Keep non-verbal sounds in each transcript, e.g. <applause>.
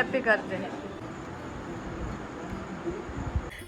Happy करते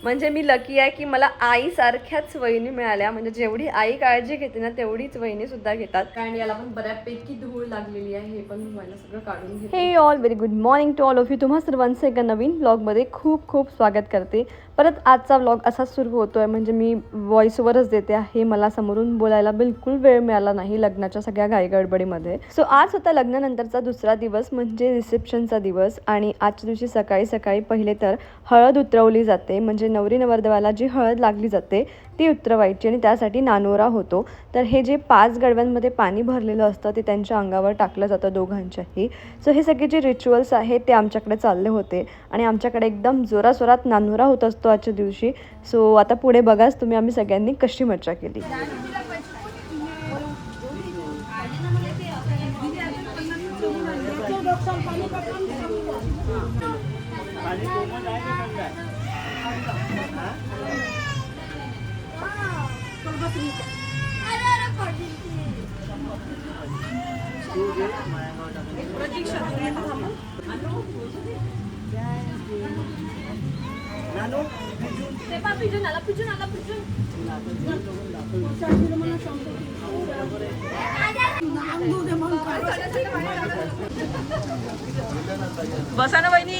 म्हणजे मी lucky आहे की मला आईसारख्याच वहिनी मिळाल्या. म्हणजे जेवढी आई काळजी घेते ना तेवढीच वहिनी सुद्धा घेतात. कारण याला पण बऱ्यापैकी धूळ लागलेली आहे हे पण मला सगळं काढून हे all very good morning to all of you तुम्हा सर्वांचं एका नवीन ब्लॉगमध्ये खूप खूप स्वागत करते. परत आजचा व्लॉग असाच सुरू होतो आहे म्हणजे मी व्हॉईसवरच देते आहे मला समोरून बोलायला बिलकुल वेळ मिळाला नाही लग्नाच्या सगळ्या घाईगडबडीमध्ये. सो आज होता लग्नानंतरचा दुसरा दिवस म्हणजे रिसेप्शनचा दिवस आणि आजच्या दिवशी सकाळी सकाळी पहिले तर हळद उतरवली जाते म्हणजे नवरी नवरदेवाला जी हळद लागली जाते ती उतरवायची आणि त्यासाठी नानोरा होतो. तर हे जे पाच गडव्यांमध्ये पाणी भरलेलं असतं ते त्यांच्या अंगावर टाकलं जातं दोघांच्याही. सो हे सगळे जे रिच्युअल्स आहेत ते आमच्याकडे चालले होते. आणि आमच्याकडे एकदम जोरासोरात नानोरा होत असतो आजच्या दिवशी. सो आता पुढे बघाच तुम्ही आम्ही सगळ्यांनी कशी मज्जा केली. बसा ना बहिणी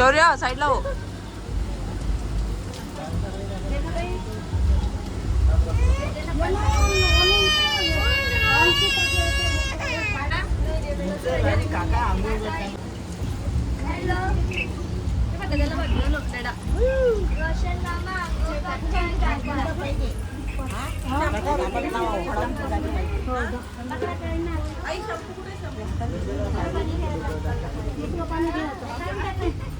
शौर्य साईडला हो शौर्य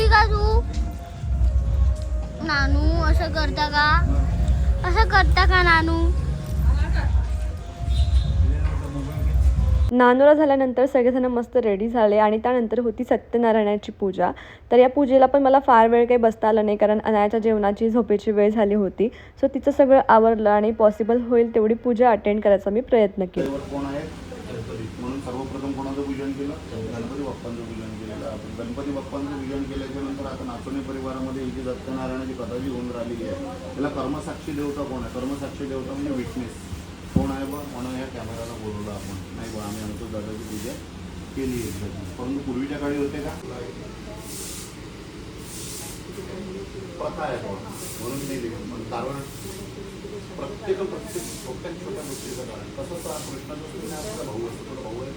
नानू का तू? नानू असं करता का? असं करता का नानू? नानोरा झाल्यानंतर सगळेजण मस्त रेडी झाले आणि त्यानंतर होती सत्यनारायणाची पूजा. तर या पूजेला पण मला फार वेळ काही बसता आलं नाही कारण अनायाच्या जेवणाची झोपेची वेळ झाली होती. सो तिचं सगळं आवरलं आणि पॉसिबल होईल तेवढी पूजा अटेंड करायचा मी प्रयत्न केला देवर कोण आहे म्हणून सर्वप्रथम कोणाचं पूजन केलं गणपती बाप्पांचं पूजन केलेलं आहे आपण गणपती बाप्पांचं विजन केल्याच्यानंतर आता नाचोणी परिवारामध्ये ही जी सत्यनारायणाची कथा जी होऊन राहिली आहे. त्याला कर्मसाक्षी देवता कोण आहे? कर्मसाक्षी देवता म्हणजे विटनेस. कोण आहे बा? म्हणून या कॅमेराला बोलवलं आपण. नाही बा आम्ही आमच्या दादाची पूजा केली आहे परंतु पूर्वीच्या काळी होते का? प्रथा आहे बा. म्हणून नाही दिली. पण कारण प्रत्येक प्रत्येक छोट्या छोट्या गोष्टीचं कारण. तसंच कृष्णाचं भाऊ असतो. भाऊ आहे.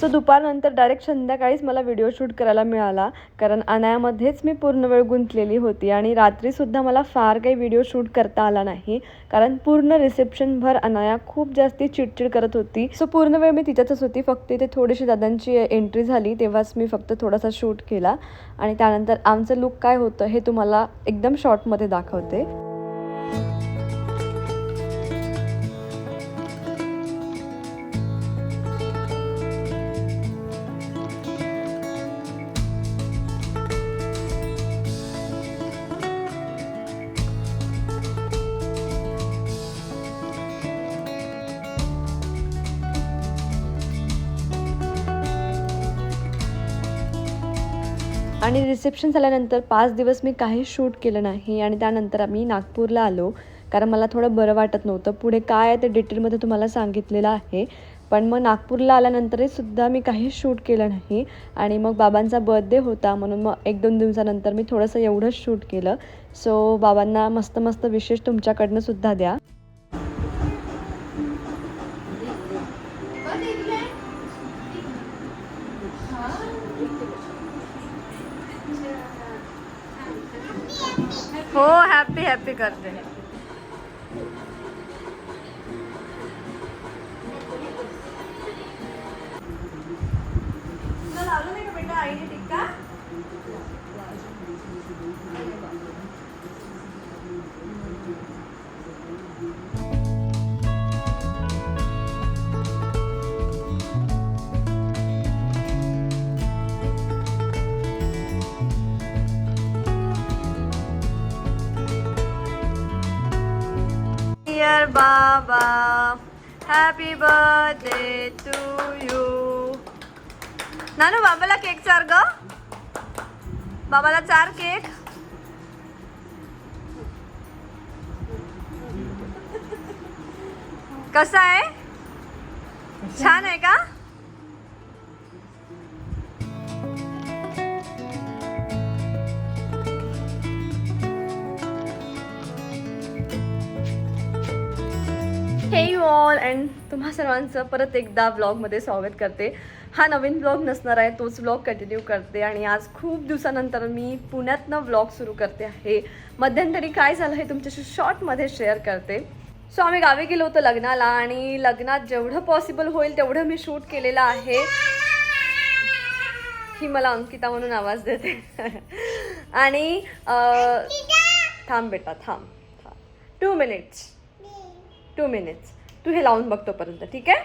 सो दुपारनंतर डायरेक्ट संध्याकाळीच मला व्हिडिओ शूट करायला मिळाला. कारण अनायामध्येच मी पूर्ण वेळ गुंतलेली होती आणि रात्रीसुद्धा मला फार काही व्हिडिओ शूट करता आला नाही. कारण पूर्ण रिसेप्शनभर अनाया खूप जास्ती चिडचिड करत होती. सो पूर्ण वेळ मी तिच्यातच होती. फक्त इथे थोडीशी दादांची एंट्री झाली तेव्हाच मी फक्त थोडासा शूट केला. आणि त्यानंतर आमचं लुक काय होतं हे तुम्हाला एकदम शॉर्टमध्ये दाखवते. आणि रिसेप्शन झाल्यानंतर पाच दिवस मी काहीच शूट केलं नाही आणि त्यानंतर आम्ही नागपूरला आलो. कारण मला थोडं बरं वाटत नव्हतं. पुढे काय आहे ते डिटेलमध्ये तुम्हाला सांगितलेलं आहे. पण मग नागपूरला आल्यानंतरही सुद्धा मी काहीच शूट केलं नाही. आणि मग बाबांचा बर्थडे होता म्हणून मग एक दोन दिवसानंतर मी थोडंसं एवढंच शूट केलं. सो बाबांना मस्त मस्त विशेष तुमच्याकडनं सुद्धा द्या. हो हॅपी हॅपी करते. नानू बाबाला केक चार ग. बाबाला चार केक. कसा आहे? छान आहे का? हे यू ऑल अँड तुम्हा सर्वांचं परत एकदा ब्लॉगमध्ये स्वागत करते. हा नवीन ब्लॉग नसणार आहे तोच ब्लॉग कंटिन्यू करते आणि आज खूप दिवसानंतर मी पुण्यातनं ब्लॉग सुरू करते आहे. मध्यंतरी काय झालं हे तुमच्याशी शॉर्टमध्ये शेअर करते. सो आम्ही गावी गेलो होतो लग्नाला आणि लग्नात जेवढं पॉसिबल होईल तेवढं मी शूट केलेलं आहे. ही मला अंकिता म्हणून आवाज देते. <laughs> आणि थांब बेटा थांब थांब. टू मिनिट्स टू मिनिट्स तू हे लावून बघ तोपर्यंत ठीक आहे?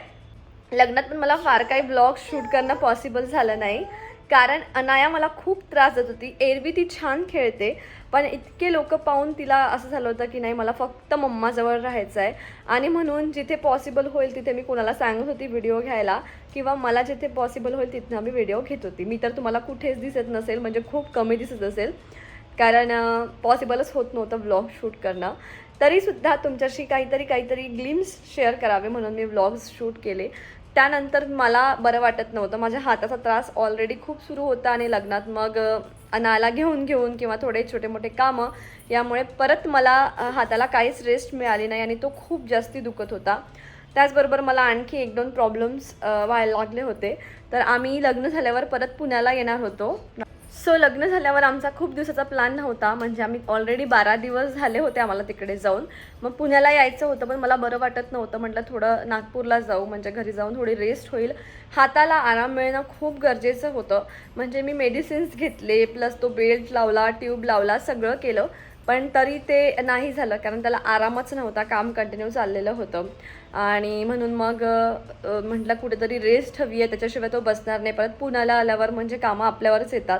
लग्नात पण मला फार काही ब्लॉग शूट करणं पॉसिबल झालं नाही. कारण अनाया मला खूप त्रास देत होती. एरवी ती छान खेळते पण इतके लोक पाहून तिला असं झालं होतं की नाही मला फक्त मम्माजवळ राहायचं आहे आणि म्हणून जिथे पॉसिबल होईल तिथे मी कोणाला सांगत होती व्हिडिओ घ्यायला किंवा मला जिथे पॉसिबल होईल तिथनं मी व्हिडिओ घेत होती. मी तर तुम्हाला कुठेच दिसत नसेल म्हणजे खूप कमी दिसत असेल. कारण पॉसिबलच होत नव्हतं व्लॉग शूट करणं. तरीसुद्धा तुमच्याशी काहीतरी काहीतरी ग्लिम्स शेअर करावे म्हणून मी व्लॉग्स शूट केले. त्यानंतर मला बरं वाटत नव्हतं. माझ्या हाताचा त्रास ऑलरेडी खूप सुरू होता आणि लग्नात मग अनाला घेऊन घेऊन किंवा थोडे छोटे मोठे कामं यामुळे परत मला हाताला काहीच रेस्ट मिळाली नाही आणि तो खूप जास्ती दुखत होता. त्याचबरोबर मला आणखी एक दोन प्रॉब्लेम्स व्हायला लागले होते. तर आम्ही लग्न झाल्यावर परत पुण्याला येणार होतो. सो लग्न झाल्यावर आमचा खूप दिवसाचा प्लॅन नव्हता. म्हणजे आम्ही ऑलरेडी बारा दिवस झाले होते आम्हाला तिकडे जाऊन. मग पुण्याला यायचं होतं पण मला बरं वाटत नव्हतं. म्हटलं थोडं नागपूरला जाऊ म्हणजे घरी जाऊन थोडी रेस्ट होईल. हाताला आराम मिळणं खूप गरजेचं होतं. म्हणजे मी मेडिसिन्स घेतले प्लस तो बेल्ट लावला ट्यूब लावला सगळं केलं. पण तरी ते नाही झालं कारण त्याला आरामच नव्हता. काम कंटिन्यू चाललेलं होतं. आणि म्हणून मग म्हटलं कुठेतरी रेस्ट हवी आहे. त्याच्याशिवाय तो बसणार नाही. परत पुण्याला आल्यावर म्हणजे कामं आपल्यावरच येतात.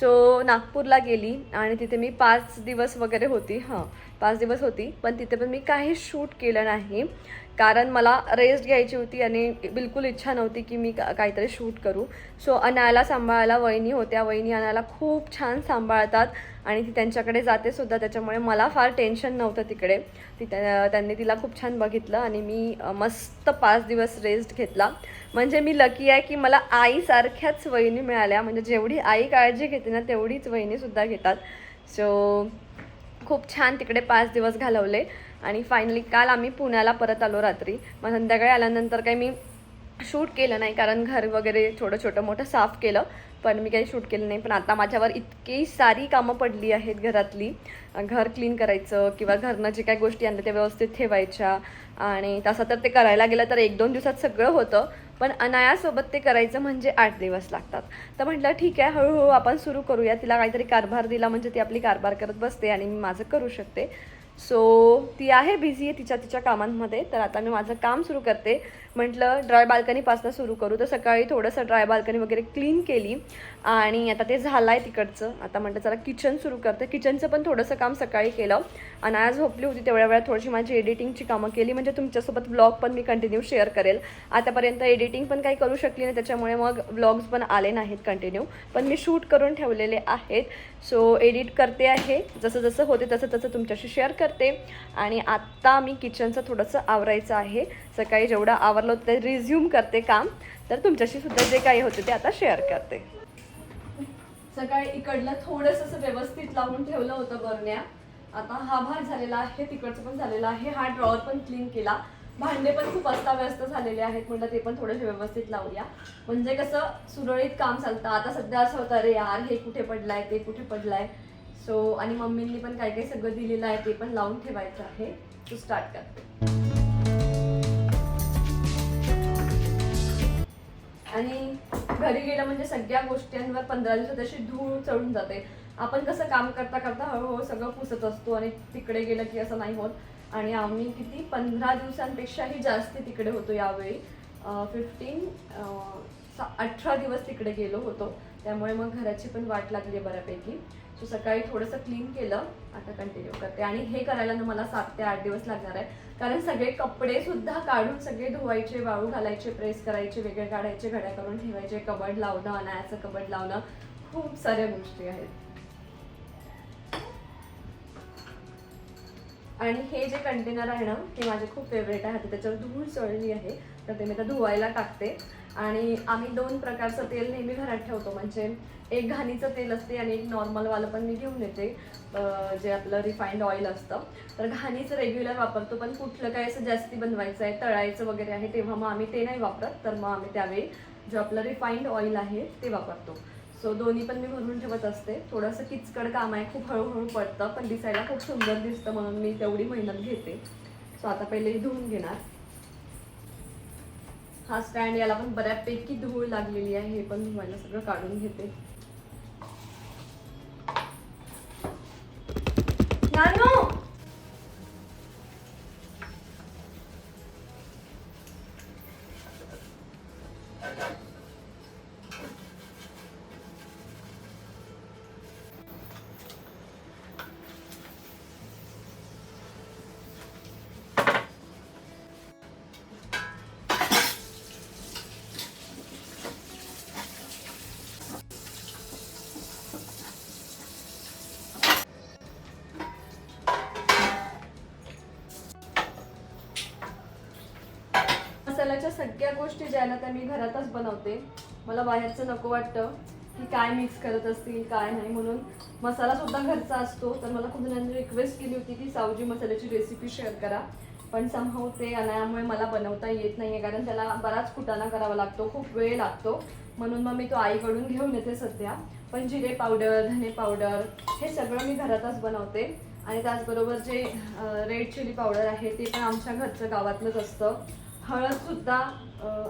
सो नागपूरला गेली आणि तिथे मी पाच दिवस वगैरे होती. हां पाच दिवस होती. पण तिथे पण मी काही शूट केलं नाही. कारण मला रेस्ट घ्यायची होती आणि बिलकुल इच्छा नव्हती की मी काहीतरी शूट करू. सो अनायाला सांभाळायला वहिनी होत्या. वहिनी अनायाला खूप छान सांभाळतात आणि ती त्यांच्याकडे जाते सुद्धा. त्याच्यामुळे मला फार टेन्शन नव्हतं तिकडे. ती त्यांनी तिला खूप छान बघितलं आणि मी मस्त पाच दिवस रेस्ट घेतला. म्हणजे मी लकी आहे की मला आईसारख्याच वहिनी मिळाल्या. म्हणजे जेवढी आई काळजी घेते ना तेवढीच वहिनीसुद्धा घेतात. सो खूप छान तिकडे पाच दिवस घालवले. आणि फायनली काल आम्ही पुण्याला परत आलो रात्री. मग संध्याकाळी आल्यानंतर काही मी शूट केलं नाही कारण घर वगैरे थोडं छोटं मोठं साफ केलं पण मी काही शूट केलं नाही. पण आता माझ्यावर इतकी सारी कामं पडली आहेत घरातली. घर क्लीन करायचं किंवा घरनं जे काही गोष्टी आणल्या त्या व्यवस्थित ठेवायच्या. आणि तसं तर ते करायला गेलं तर एक दोन दिवसात सगळं होतं पण अनायासोबत ते करायचं म्हणजे आठ दिवस लागतात. तर म्हटलं ठीक आहे हळूहळू आपण सुरू करूया. तिला काहीतरी कारभार दिला म्हणजे ती आपली कारभार करत बसते आणि मी माझं करू शकते. सो ती आहे बिझी आहे तिच्या तिच्या कामांमध्ये. तर आता मी माझं काम सुरू करते. म्हटलं ड्राय बाल्कनीपासून सुरू करू. तर सकाळी थोडंसं ड्राय बाल्कनी वगैरे क्लीन केली. आणि आता ते झालं आहे तिकडचं. आता म्हटलं चला किचन सुरू करते. किचनचं पण थोडंसं काम सकाळी केलं. आणि आज झोपली होती तेवढ्या वेळात थोडीशी माझी एडिटिंगची कामं केली. म्हणजे तुमच्यासोबत ब्लॉग पण मी कंटिन्यू शेअर करेल. आतापर्यंत एडिटिंग पण काही करू शकली नाही. त्याच्यामुळे मग ब्लॉग्स पण आले नाहीत कंटिन्यू पण मी शूट करून ठेवलेले आहेत. सो एडिट करते आहे. जसं जसं होते तसं तसं तुमच्याशी शेअर कर करते. आणि आत्ता मी किचनचं थोडंसं आवरायचं आहे. सकाळी जेवढं आवरलं होतं ते रिझ्यूम करते काम. तर तुमच्याशी सुद्धा जे काही होते ते आता शेअर करते. सकाळी इकडलं थोडंसं असं व्यवस्थित लावून ठेवलं होतं बरण्या. आता हा भाग झालेला आहे तिकडचं पण झालेला आहे. हा ड्रॉवर पण क्लीन केला. भांडे पण खूप अस्ताव्यस्त झालेले आहेत म्हणलं ते पण थोडेसे व्यवस्थित लावूया. म्हणजे कसं सुरळीत काम चालतं. आता सध्या असं होतं अरे यार हे कुठे पडलाय ते कुठे पडलाय? सो आणि मम्मींनी पण काय काय सगळं दिलेलं आहे ते पण लावून ठेवायचं आहे. तो स्टार्ट करते आणि घरी गेलं म्हणजे सगळ्या गोष्टींवर पंधरा दिवसात अशी धूळ चढून जाते. आपण कसं काम करता करता हळूहळू सगळं पुसत असतो आणि तिकडे गेलं की असं नाही होत. आणि आम्ही किती पंधरा दिवसांपेक्षाही जास्त तिकडे होतो यावेळी. फिफ्टीन अठरा दिवस तिकडे गेलो होतो. त्यामुळे मग घराची पण वाट लागली बऱ्यापैकी. सो सकाळी थोडंसं क्लीन केलं आता कंटिन्यू करते. आणि हे करायला ना मला सात ते आठ दिवस लागणार आहे कारण सगळे कपडे सुद्धा काढून सगळे धुवायचे वाळू घालायचे प्रेस करायचे वेगळे काढायचे घड्या करून ठेवायचे कबड लावणं अनायाचं कबड लावणं खूप साऱ्या गोष्टी आहेत. आणि हे जे कंटेनर आहे ना ते माझे खूप फेवरेट आहे. त्याच्यावर धूळ चढली आहे तर ते मी आता धुवायला टाकते. आणि आम्ही दोन प्रकारचं तेल नेहमी घरात ठेवतो. म्हणजे एक घाणीचं तेल असते आणि एक नॉर्मलवालं पण मी घेऊन येते जे आपलं रिफाईंड ऑइल असतं. तर घाणीचं रेग्युलर वापरतो पण कुठलं काय असं जास्ती बनवायचं आहे तळायचं वगैरे आहे तेव्हा मग आम्ही ते नाही वापरत. तर मग आम्ही त्यावेळी जो आपलं रिफाईंड ऑइल आहे ते वापरतो. सो दोन्ही पण मी भरून ठेवत असते. थोडंसं किचकड काम आहे खूप हळूहळू पडतं पण दिसायला खूप सुंदर दिसतं म्हणून मी तेवढी मेहनत घेते. सो आता पहिले धुवून घेणार. हा स्टँड याला पण बऱ्यापैकी धूळ लागलेली आहे हे पण धुवायला सगळं काढून घेते. सगळ्या गोष्टी ज्या आहे ना त्या मी घरातच बनवते. मला बाहेरचं नको वाटतं की काय मिक्स करत असतील काय नाही म्हणून. मसाला सुद्धा घरचा असतो तर मला खूप जणांनी रिक्वेस्ट केली होती की सावजी मसाल्याची रेसिपी शेअर करा. पण समहाव ते अनायामुळे मला बनवता येत नाही आहे कारण त्याला बराच कुटाणा करावा लागतो खूप वेळ लागतो. म्हणून मग मी तो आईकडून घेऊन येते सध्या. पण जिरे पावडर धने पावडर हे सगळं मी घरातच बनवते. आणि त्याचबरोबर जे रेड चिली पावडर आहे ते पण आमच्या घरचं गावातलंच असतं. हळद सुद्धा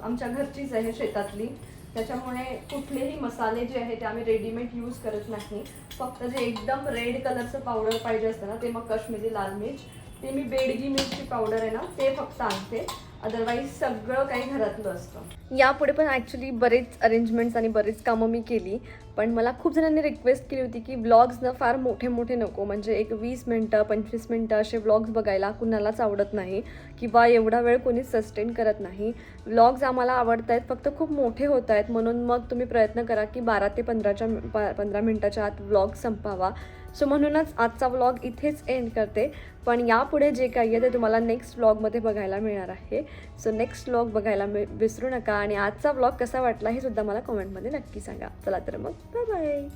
आमच्या घरचीच आहे शेतातली. त्याच्यामुळे कुठलेही मसाले जे आहे ते आम्ही रेडीमेड यूज करत नाही. फक्त जे एकदम रेड कलरचं पावडर पाहिजे असतं ना ते मग काश्मीरी लाल मिर्च ते मी बेडगी मिरची पावडर आहे ना ते फक्त आणते. अदरवाईज सगळं काही घरातलं असतं. यापुढे पण ॲक्च्युली बरेच अरेंजमेंट्स आणि बरेच कामं मी केली. पण मला खूप जणांनी रिक्वेस्ट केली होती की व्लॉग्स ना फार मोठे मोठे नको. म्हणजे एक वीस मिनटं पंचवीस मिनटं असे व्लॉग्स बघायला कुणालाच आवडत नाही. किंवा एवढा वेळ कोणी सस्टेन करत नाही. व्लॉग्स आम्हाला आवडत आहेत फक्त खूप मोठे होत आहेत म्हणून मग तुम्ही प्रयत्न करा की बारा ते पंधराच्या पंधरा मिनटाच्या आत व्लॉग संपावा. सो म्हणूनच आजचा व्लॉग इथेच एंड करते. पण यापुढे जे काही आहे ते तुम्हाला नेक्स्ट व्लॉगमध्ये बघायला मिळणार आहे. सो नेक्स्ट व्लॉग बघायला मिळ विसरू नका. आणि आजचा व्लॉग कसा वाटला हे सुद्धा मला कमेंटमध्ये नक्की सांगा. चला तर मग बाय बाय